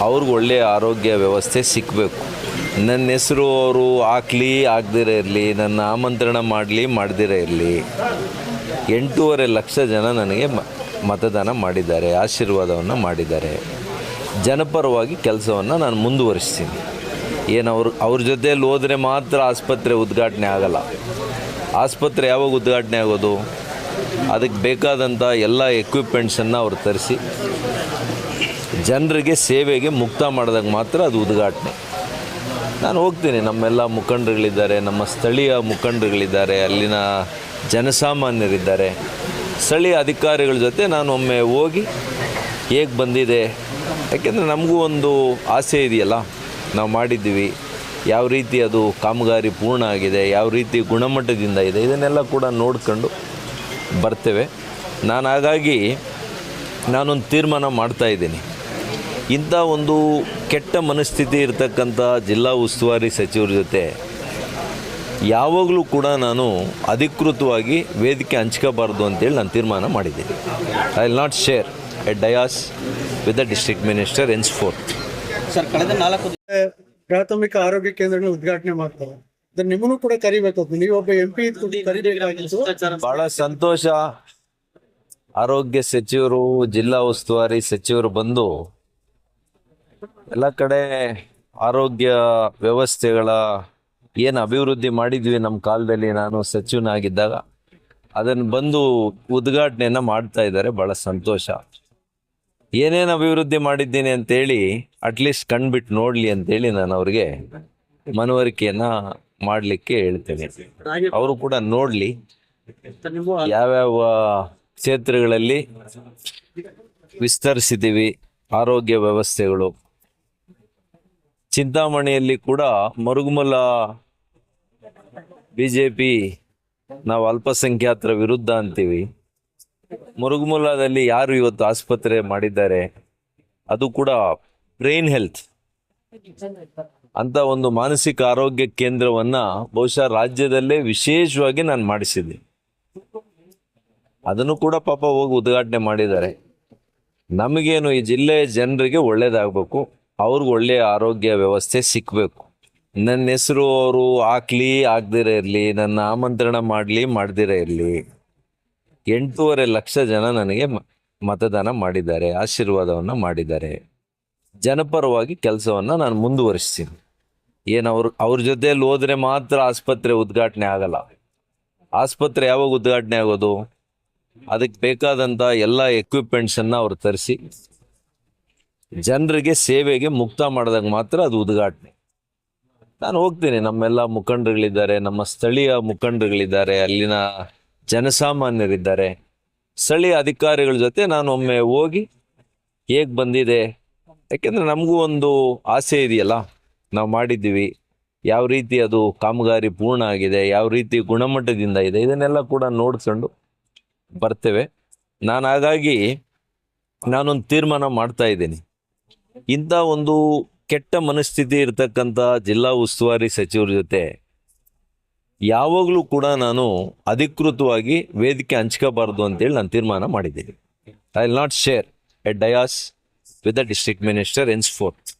ಅವ್ರಿಗೆ ಒಳ್ಳೆಯ ಆರೋಗ್ಯ ವ್ಯವಸ್ಥೆ ಸಿಕ್ಕಬೇಕು ನನ್ನ ಹೆಸರು ಅವರು ಹಾಕ್ಲಿ ಆಗದಿರೇ ಇರಲಿ, ನನ್ನ ಆಮಂತ್ರಣ ಮಾಡಲಿ, ಮಾಡದಿರೇ ಇರಲಿ. ಎಂಟೂವರೆ ಲಕ್ಷ ಜನ ನನಗೆ ಮತದಾನ ಮಾಡಿದ್ದಾರೆ, ಆಶೀರ್ವಾದವನ್ನು ಮಾಡಿದ್ದಾರೆ. ಜನಪರವಾಗಿ ಕೆಲಸವನ್ನು ನಾನು ಮುಂದುವರಿಸ್ತೀನಿ. ಏನು ಅವ್ರ ಅವ್ರ ಜೊತೆಯಲ್ಲಿ ಹೋದರೆ ಮಾತ್ರ ಆಸ್ಪತ್ರೆ ಉದ್ಘಾಟನೆ ಆಗಲ್ಲ. ಆಸ್ಪತ್ರೆ ಯಾವಾಗ ಉದ್ಘಾಟನೆ ಆಗೋದು? ಅದಕ್ಕೆ ಬೇಕಾದಂಥ ಎಲ್ಲ ಎಕ್ವಿಪ್ಮೆಂಟ್ಸನ್ನು ಅವ್ರು ತರಿಸಿ. ಜನರಿಗೆ ಸೇವೆಗೆ ಮುಕ್ತ ಮಾಡಿದಾಗ ಮಾತ್ರ ಅದು ಉದ್ಘಾಟನೆ. ನಾನು ಹೋಗ್ತೀನಿ, ನಮ್ಮೆಲ್ಲ ಮುಖಂಡರುಗಳಿದ್ದಾರೆ, ನಮ್ಮ ಸ್ಥಳೀಯ ಮುಖಂಡರುಗಳಿದ್ದಾರೆ, ಅಲ್ಲಿನ ಜನಸಾಮಾನ್ಯರಿದ್ದಾರೆ. ಸ್ಥಳೀಯ ಅಧಿಕಾರಿಗಳ ಜೊತೆ ನಾನು ಒಮ್ಮೆ ಹೋಗಿ ಹೇಗೆ ಬಂದಿದೆ, ಯಾಕೆಂದರೆ ನಮಗೂ ಒಂದು ಆಸೆ ಇದೆಯಲ್ಲ, ನಾವು ಮಾಡಿದ್ದೀವಿ, ಯಾವ ರೀತಿ ಅದು ಕಾಮಗಾರಿ ಪೂರ್ಣ ಆಗಿದೆ, ಯಾವ ರೀತಿ ಗುಣಮಟ್ಟದಿಂದ ಇದೆ, ಇದನ್ನೆಲ್ಲ ಕೂಡ ನೋಡ್ಕೊಂಡು ಬರ್ತೇವೆ. ನಾನು ಹಾಗಾಗಿ ನಾನೊಂದು ತೀರ್ಮಾನ ಮಾಡ್ತಾ ಇದ್ದೀನಿ. ಇಂಥ ಒಂದು ಕೆಟ್ಟ ಮನಸ್ಥಿತಿ ಇರತಕ್ಕಂಥ ಜಿಲ್ಲಾ ಉಸ್ತುವಾರಿ ಸಚಿವರ ಜೊತೆ ಯಾವಾಗಲೂ ಕೂಡ ನಾನು ಅಧಿಕೃತವಾಗಿ ವೇದಿಕೆ ಹಂಚ್ಕೋಬಾರ್ದು ಅಂತೇಳಿ ನಾನು ತೀರ್ಮಾನ ಮಾಡಿದ್ದೀನಿ. I will not share a dais with the district minister henceforth sir ಕಳೆದ ನಾಲ್ಕು ಪ್ರಾಥಮಿಕ ಆರೋಗ್ಯ ಕೇಂದ್ರಗಳನ್ನ ಉದ್ಘಾಟನೆ ಮಾಡ್ತಾರೆ. ನಿಮಗೂ ನಿಮ್ಮನ್ನು ಕೂಡ ಕರಿಬೇಕು ನೀವೊಬ್ಬ ಎಂ ಪಿ ಕರಿಬೇಕಾಗಿತ್ತು. ಭಾಳ ಸಂತೋಷ. ಆರೋಗ್ಯ ಸಚಿವರು ಜಿಲ್ಲಾ ಉಸ್ತುವಾರಿ ಸಚಿವರು ಬಂದು ಎಲ್ಲ ಕಡೆ ಆರೋಗ್ಯ ವ್ಯವಸ್ಥೆಗಳ ಏನು ಅಭಿವೃದ್ಧಿ ಮಾಡಿದ್ವಿ ನಮ್ಮ ಕಾಲದಲ್ಲಿ ನಾನು ಸಚಿವನಾಗಿದ್ದಾಗ ಅದನ್ನು ಬಂದು ಉದ್ಘಾಟನೆಯನ್ನು ಮಾಡ್ತಾ ಇದ್ದಾರೆ. ಭಾಳ ಸಂತೋಷ. ಏನೇನು ಅಭಿವೃದ್ಧಿ ಮಾಡಿದ್ದೀನಿ ಅಂತೇಳಿ ಅಟ್ಲೀಸ್ಟ್ ಕಣ್ಬಿಟ್ಟು ನೋಡಲಿ ಅಂತೇಳಿ ನಾನು ಅವ್ರಿಗೆ ಮನವರಿಕೆಯನ್ನು ಮಾಡಲಿಕ್ಕೆ ಹೇಳ್ತೇನೆ. ಅವರು ಕೂಡ ನೋಡಲಿ ಯಾವ್ಯಾವ ಕ್ಷೇತ್ರಗಳಲ್ಲಿ ವಿಸ್ತರಿಸಿದ್ದೀವಿ ಆರೋಗ್ಯ ವ್ಯವಸ್ಥೆಗಳು. ಚಿಂತಾಮಣಿಯಲ್ಲಿ ಕೂಡ ಮರುಗುಮಲ ಬಿ ಜೆ ಪಿ ನಾವು ಅಲ್ಪಸಂಖ್ಯಾತರ ವಿರುದ್ಧ ಅಂತೀವಿ. ಮುರುಗುಮುಲಾದಲ್ಲಿ ಯಾರು ಇವತ್ತು ಆಸ್ಪತ್ರೆ ಮಾಡಿದ್ದಾರೆ, ಅದು ಕೂಡ ಬ್ರೈನ್ ಹೆಲ್ತ್. ಅಂತ ಒಂದು ಮಾನಸಿಕ ಆರೋಗ್ಯ ಕೇಂದ್ರವನ್ನ ಬಹುಶಃ ರಾಜ್ಯದಲ್ಲೇ ವಿಶೇಷವಾಗಿ ನಾನು ಮಾಡಿಸಿದ್ದೆ. ಅದನ್ನು ಕೂಡ ಪಾಪ ಹೋಗಿ ಉದ್ಘಾಟನೆ ಮಾಡಿದ್ದಾರೆ. ನಮಗೇನು ಈ ಜಿಲ್ಲೆಯ ಜನರಿಗೆ ಒಳ್ಳೇದಾಗಬೇಕು, ಅವ್ರಿಗೆ ಒಳ್ಳೆಯ ಆರೋಗ್ಯ ವ್ಯವಸ್ಥೆ ಸಿಕ್ಕಬೇಕು ನನ್ನ ಹೆಸರು ಅವರು ಹಾಕ್ಲಿ ಆಗದಿರೇ ಇರಲಿ, ನನ್ನ ಆಮಂತ್ರಣ ಮಾಡಲಿ, ಮಾಡದಿರೇ ಇರಲಿ. ಎಂಟೂವರೆ ಲಕ್ಷ ಜನ ನನಗೆ ಮತದಾನ ಮಾಡಿದ್ದಾರೆ, ಆಶೀರ್ವಾದವನ್ನು ಮಾಡಿದ್ದಾರೆ. ಜನಪರವಾಗಿ ಕೆಲಸವನ್ನು ನಾನು ಮುಂದುವರಿಸ್ತೀನಿ. ಏನು ಅವ್ರ ಅವ್ರ ಜೊತೆಯಲ್ಲಿ ಹೋದರೆ ಮಾತ್ರ ಆಸ್ಪತ್ರೆ ಉದ್ಘಾಟನೆ ಆಗಲ್ಲ. ಆಸ್ಪತ್ರೆ ಯಾವಾಗ ಉದ್ಘಾಟನೆ ಆಗೋದು? ಅದಕ್ಕೆ ಬೇಕಾದಂಥ ಎಲ್ಲ ಎಕ್ವಿಪ್ಮೆಂಟ್ಸನ್ನು ಅವ್ರು ತರಿಸಿ, ಜನರಿಗೆ ಸೇವೆಗೆ ಮುಕ್ತ ಮಾಡಿದಾಗ ಮಾತ್ರ ಅದು ಉದ್ಘಾಟನೆ. ನಾನು ಹೋಗ್ತೀನಿ, ನಮ್ಮೆಲ್ಲ ಮುಖಂಡರುಗಳಿದ್ದಾರೆ, ನಮ್ಮ ಸ್ಥಳೀಯ ಮುಖಂಡರುಗಳಿದ್ದಾರೆ, ಅಲ್ಲಿನ ಜನಸಾಮಾನ್ಯರಿದ್ದಾರೆ. ಸ್ಥಳೀಯ ಅಧಿಕಾರಿಗಳ ಜೊತೆ ನಾನು ಒಮ್ಮೆ ಹೋಗಿ ಹೇಗೆ ಬಂದಿದೆ, ಯಾಕೆಂದರೆ ನಮಗೂ ಒಂದು ಆಸೆ ಇದೆಯಲ್ಲ, ನಾವು ಮಾಡಿದ್ದೀವಿ, ಯಾವ ರೀತಿ ಅದು ಕಾಮಗಾರಿ ಪೂರ್ಣ ಆಗಿದೆ, ಯಾವ ರೀತಿ ಗುಣಮಟ್ಟದಿಂದ ಇದೆ, ಇದನ್ನೆಲ್ಲ ಕೂಡ ನೋಡ್ಕೊಂಡು ಬರ್ತೇವೆ. ನಾನು ಹಾಗಾಗಿ ನಾನೊಂದು ತೀರ್ಮಾನ ಮಾಡ್ತಾ ಇದ್ದೀನಿ. ಇಂಥ ಒಂದು ಕೆಟ್ಟ ಮನಸ್ಥಿತಿ ಇರತಕ್ಕಂಥ ಜಿಲ್ಲಾ ಉಸ್ತುವಾರಿ ಸಚಿವರ ಜೊತೆ ಯಾವಾಗಲೂ ಕೂಡ ನಾನು ಅಧಿಕೃತವಾಗಿ ವೇದಿಕೆ ಹಂಚ್ಕೋಬಾರ್ದು ಅಂತೇಳಿ ನಾನು ತೀರ್ಮಾನ ಮಾಡಿದ್ದೀನಿ. I will not share a dais with the district minister henceforth